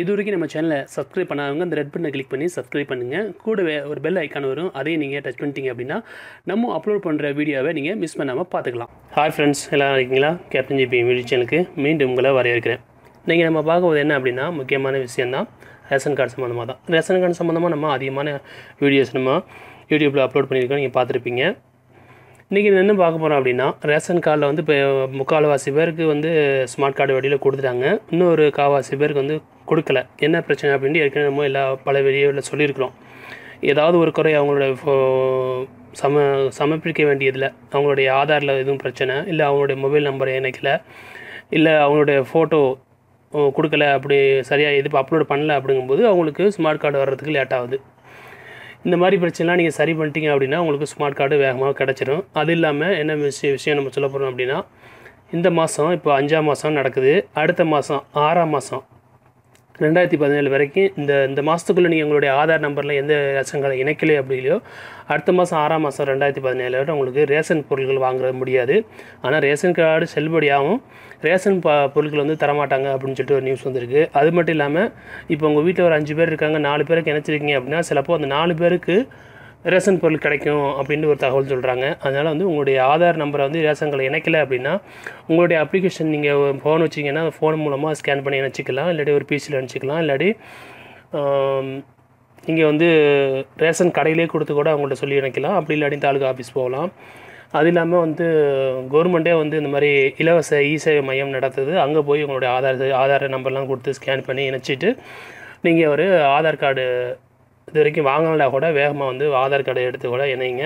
இது வரைக்கும் நம்ம சேனலை சப்ஸ்கிரைப் பண்ணாதவங்க அந்த ரெட் பட்டனை கிளிக் பண்ணி சப்ஸ்கிரைப் பண்ணுங்கள் கூடவே ஒரு பெல் ஐக்கான் வரும். அதையும் நீங்கள் டச் பண்ணிட்டீங்க அப்படின்னா நம்ம அப்லோட் பண்ணுற வீடியோவை நீங்கள் மிஸ் பண்ணாமல் பார்த்துக்கலாம். ஹாய் ஃப்ரெண்ட்ஸ் எல்லாம் இருக்கீங்களா? கேப்டன் ஜிபி வீடியோ சேனலுக்கு மீண்டும் உங்களை வரவேற்கிறேன். நீங்கள் நம்ம பார்க்கும்போது என்ன அப்படின்னா முக்கியமான விஷயந்தான் ரேஷன் கார்டு சம்மந்தமாக தான். ரேஷன் கார்டு சம்மந்தமாக நம்ம அதிகமான வீடியோஸ் நம்ம யூடியூப்பில் அப்லோட் பண்ணியிருக்கோம். நீங்கள் பார்த்துருப்பீங்க. இன்றைக்கி என்ன பார்க்க போகிறோம் அப்படின்னா ரேஷன் கார்டில் வந்து இப்போ முக்கால்வாசி பேருக்கு வந்து ஸ்மார்ட் கார்டு வழியில் கொடுத்துட்டாங்க. இன்னொரு கால்வாசி பேருக்கு வந்து கொடுக்கல. என்ன பிரச்சனை அப்படின்ட்டு ஏற்கனவே நம்ம எல்லா பல வெளியில் சொல்லியிருக்கிறோம். ஏதாவது ஒரு குறை அவங்களோட ஃபோ- சம சமர்ப்பிக்க வேண்டியதில் அவங்களுடைய ஆதாரில் எதுவும் பிரச்சனை இல்லை அவங்களுடைய மொபைல் நம்பரை இணைக்கல இல்லை அவங்களுடைய ஃபோட்டோ கொடுக்கல அப்படி சரியாக எது அப்லோட் பண்ணல அப்படிங்கும்போது அவங்களுக்கு ஸ்மார்ட் கார்டு வர்றதுக்கு லேட் ஆகுது. இந்த மாதிரி பிரச்சனைலாம் நீங்கள் சரி பண்ணிட்டீங்க அப்படின்னா உங்களுக்கு ஸ்மார்ட் கார்டு வேகமாக கிடச்சிரும். அது இல்லாமல் என்ன விஷயம் விஷயம் நம்ம சொல்ல போகிறோம் அப்படின்னா இந்த மாதம் இப்போ அஞ்சாம் மாதம் நடக்குது. அடுத்த மாதம் ஆறாம் மாதம் ரெண்டாயிரத்தி பதினேழு வரைக்கும் இந்த இந்த மாதத்துக்குள்ளே நீங்கள் உங்களுடைய ஆதார் நம்பரில் எந்த ரேஷன்களை இணைக்கலையே அப்படிலையோ அடுத்த மாதம் ஆறாம் மாதம் ரெண்டாயிரத்தி பதினேழு வரை உங்களுக்கு ரேஷன் பொருட்கள் வாங்க முடியாது. ஆனால் ரேஷன் கார்டு செல்லுபடியாகவும் ரேஷன் ப பொருட்கள் வந்து தரமாட்டாங்க அப்படின்னு சொல்லிட்டு ஒரு நியூஸ் வந்திருக்கு. அது மட்டும் இல்லாமல் இப்போ உங்கள் வீட்டில் ஒரு அஞ்சு பேர் இருக்காங்க நாலு பேருக்கு இணைச்சிருக்கீங்க அப்படின்னா சிலப்போ அந்த நாலு பேருக்கு ரேஷன் பொருள் கிடைக்கும் அப்படின்னு ஒரு தகவல் சொல்கிறாங்க அதனால் வந்து உங்களுடைய ஆதார் நம்பரை வந்து ரேஷன் கார்டு இணைக்கல அப்படின்னா உங்களுடைய அப்ளிகேஷன் நீங்கள் ஃபோன் வச்சிங்கன்னா ஃபோன் மூலமாக ஸ்கேன் பண்ணி இணைச்சிக்கலாம். இல்லாட்டி ஒரு பிசியில் இணைச்சிக்கலாம். இல்லாட்டி நீங்கள் வந்து ரேஷன் கடையிலே கொடுத்து கூட அவங்கள்ட்ட சொல்லி இணைக்கலாம். அப்படி இல்லாட்டி தாலுகா ஆஃபீஸ் போகலாம். அது இல்லாமல் வந்து கவர்மெண்ட்டே வந்து இந்த மாதிரி இலவச இ சேவை மையம் நடத்துது. அங்கே போய் உங்களுடைய ஆதார் ஆதார் நம்பர்லாம் கொடுத்து ஸ்கேன் பண்ணி இணைச்சிட்டு நீங்கள் ஒரு ஆதார் கார்டு இது வரைக்கும் வாங்கினா கூட வேகமாக வந்து ஆதார் கார்டை எடுத்து கூட இணைங்க.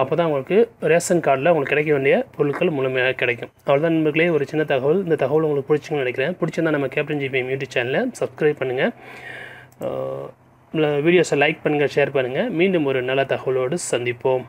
அப்போ தான் உங்களுக்கு ரேஷன் கார்டில் உங்களுக்கு கிடைக்க வேண்டிய பொருட்கள் முழுமையாக கிடைக்கும். அவ்வளோதான் நண்பர்களே ஒரு சின்ன தகவல். இந்த தகவல் உங்களுக்கு பிடிச்சிங்கன்னு நினைக்கிறேன். பிடிச்சிருந்தா நம்ம கேப்டன் ஜிபிஎம் யூடியூப் சேனலை சப்ஸ்கிரைப் பண்ணுங்கள் வீடியோஸை லைக் பண்ணுங்கள் ஷேர் பண்ணுங்கள் மீண்டும் ஒரு நல்ல தகவலோடு சந்திப்போம்.